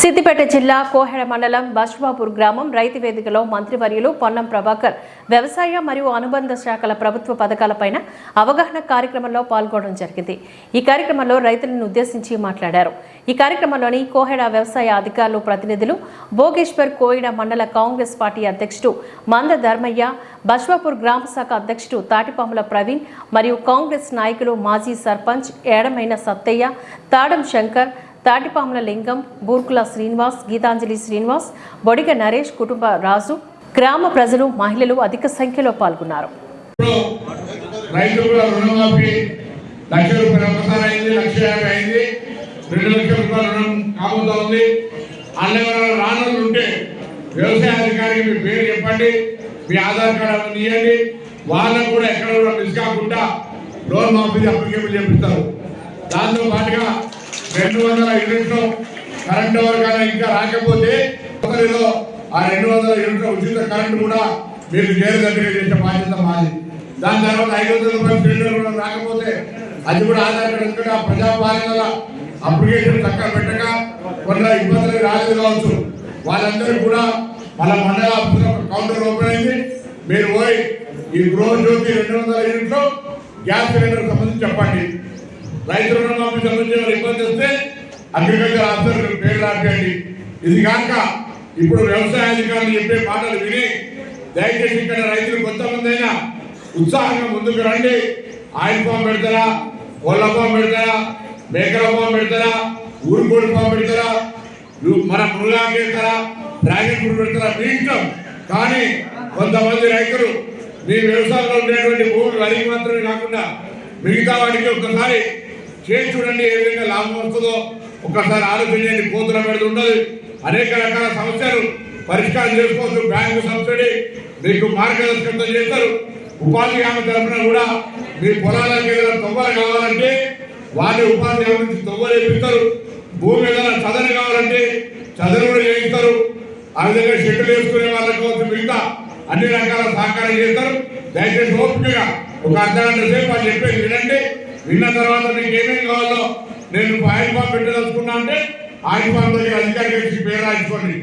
సిద్దిపేట జిల్లా కోహెడ మండలం బష్వాపూర్ గ్రామం రైతు వేదికలో మంత్రివర్యులు పొన్నం ప్రభాకర్ వ్యవసాయ మరియు అనుబంధ శాఖల ప్రభుత్వ పథకాలపైన అవగాహన కార్యక్రమంలో పాల్గొనడం జరిగింది. ఈ కార్యక్రమంలో రైతులను ఉద్దేశించి మాట్లాడారు. ఈ కార్యక్రమంలోని కోహెడ వ్యవసాయ అధికారులు ప్రతినిధులు భోగేశ్వర్ కోయిడ మండల కాంగ్రెస్ పార్టీ అధ్యక్షుడు మంద ధర్మయ్య బష్వాపూర్ గ్రామ శాఖ అధ్యక్షుడు తాటిపాముల ప్రవీణ్ మరియు కాంగ్రెస్ నాయకులు మాజీ సర్పంచ్ ఏడమైన సత్తయ్య తాడం శంకర్ తాటిపాముల లింగం బూర్కుల శ్రీనివాస్ గీతాంజలి శ్రీనివాస్ బొడిగ నరేష్ కుటుంబ రాజు గ్రామ ప్రజలు మహిళలు అధిక సంఖ్యలో పాల్గొన్నారు. రెండు లక్షల రూపాయల రుణం కాబోతా ఉంది రానులు ఉంటే వ్యవసాయ అధికారికి మీ పేరు చెప్పండి మీ ఆధార్ కార్డు అవన్నీ ఇవ్వండి. వాళ్ళకు కూడా ఎక్కడ కూడా మిస్ కాకుండా లోన్ మాఫీ అప్లికేబుల్ చేపిస్తారు. దాంతో పాటుగా రెండు వందల యూనిట్లు కరెంటు ఎవరికైనా ఇంకా రాకపోతే ఒకరిలో ఆ రెండు వందల యూనిట్ల ఉచిత కరెంటు కూడా మీరు చేరుగట్టుగా చేసే బాధ్యత మాది. దాని తర్వాత ఐదు వందల రూపాయలు సిలిండర్ కూడా రాకపోతే అది కూడా ఆధారపడి ఎందుకంటే ఆ ప్రజాపాలనల అప్లికేషన్ చక్కగా పెట్టక కొన్ని ఇబ్బందులు రాలేదు కావచ్చు. వాళ్ళందరూ కూడా వాళ్ళ మండల కౌంటర్ ఓపెన్ అయింది. మీరు పోయి ఈ గృహ జ్యోతి రెండు వందల యూనిట్లు గ్యాస్ సిలిండర్ సంబంధించి చెప్పండి. రైతు రుణమాఫీ సంబంధించిన ఇబ్బంది వస్తే అగ్రికల్చర్ ఆఫీసర్ పేరు రాకండి. ఇది కాక ఇప్పుడు వ్యవసాయ అధికారులు చెప్పే మాటలు విని దయచేసి ఇక్కడ రైతులు కొంతమంది అయినా ఉత్సాహంగా ముందుకు రండి. ఆయిల్ ఫామ్ పెడతారా? కోళ్ళ ఫామ్ పెడతారా? మేకల ఫామ్ పెడతారా? ఊరుకోడి ఫామ్ పెడతారా? మన మృగాలు పెడతారా డ్రాగన్ ఫ్రూట్ పెడతారా? మీ ఇష్టం. కానీ కొంతమంది రైతులు మీ వ్యవసాయంలో ఉండేటువంటి భూములు అడిగి మాత్రమే కాకుండా మిగతా వాటికి ఒకసారి చేసి చూడండి ఏ విధంగా లాభం వస్తుందో. ఒక్కసారి ఆలోచించండి కోతుల మీద ఉండదు. అనేక రకాల సమస్యలు పరిష్కారం చేసుకోవచ్చు బ్యాంకు సబ్సిడీ మీకు మార్గదర్శకత్వం చేస్తారు. ఉపాధి హామీ తరఫున కూడా మీ పొలాలకు ఏదైనా తొవ్వలు కావాలంటే వారి ఉపాధి హామీ నుంచి తొవ్వలు వేపిస్తారు. భూమి ఏదైనా చదరు కావాలంటే చదరు కూడా చేయిస్తారు. ఆ విధంగా షెడ్లు వేసుకునే వాళ్ళకి వచ్చి మిగతా అన్ని రకాల సహకారం చేస్తారు. దయచేసి ఓపికగా ఒక అర్ధ గంట సేపు వాళ్ళు చెప్పేసి వినండి. విన్న తర్వాత నీకు ఏమేమి కావాలో నేను ఆయిల్ ఫామ్ పెట్టదలుచుకున్నా అంటే ఆయిల్ ఫామ్ దగ్గర అధికారికి పేరు రాయించుకోండి.